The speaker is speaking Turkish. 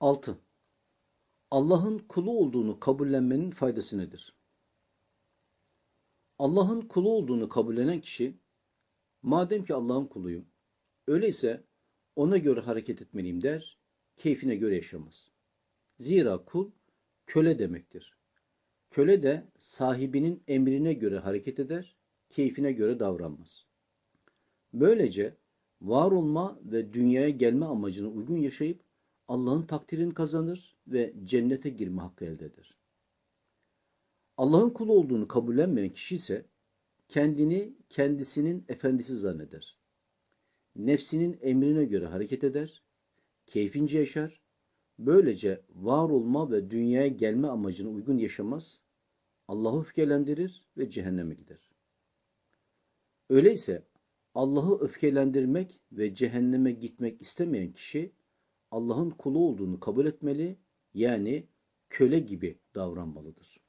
6. Allah'ın kulu olduğunu kabullenmenin faydası nedir? Allah'ın kulu olduğunu kabullenen kişi, madem ki Allah'ın kuluyum, öyleyse ona göre hareket etmeliyim der, keyfine göre yaşamaz. Zira kul köle demektir. Köle de sahibinin emrine göre hareket eder, keyfine göre davranmaz. Böylece var olma ve dünyaya gelme amacına uygun yaşayıp Allah'ın takdirini kazanır ve cennete girme hakkı elde eder. Allah'ın kulu olduğunu kabullenmeyen kişi ise kendini kendisinin efendisi zanneder. Nefsinin emrine göre hareket eder, keyfince yaşar, böylece var olma ve dünyaya gelme amacına uygun yaşamaz, Allah'ı öfkelendirir ve cehenneme gider. Öyleyse Allah'ı öfkelendirmek ve cehenneme gitmek istemeyen kişi Allah'ın kulu olduğunu kabul etmeli, yani köle gibi davranmalıdır.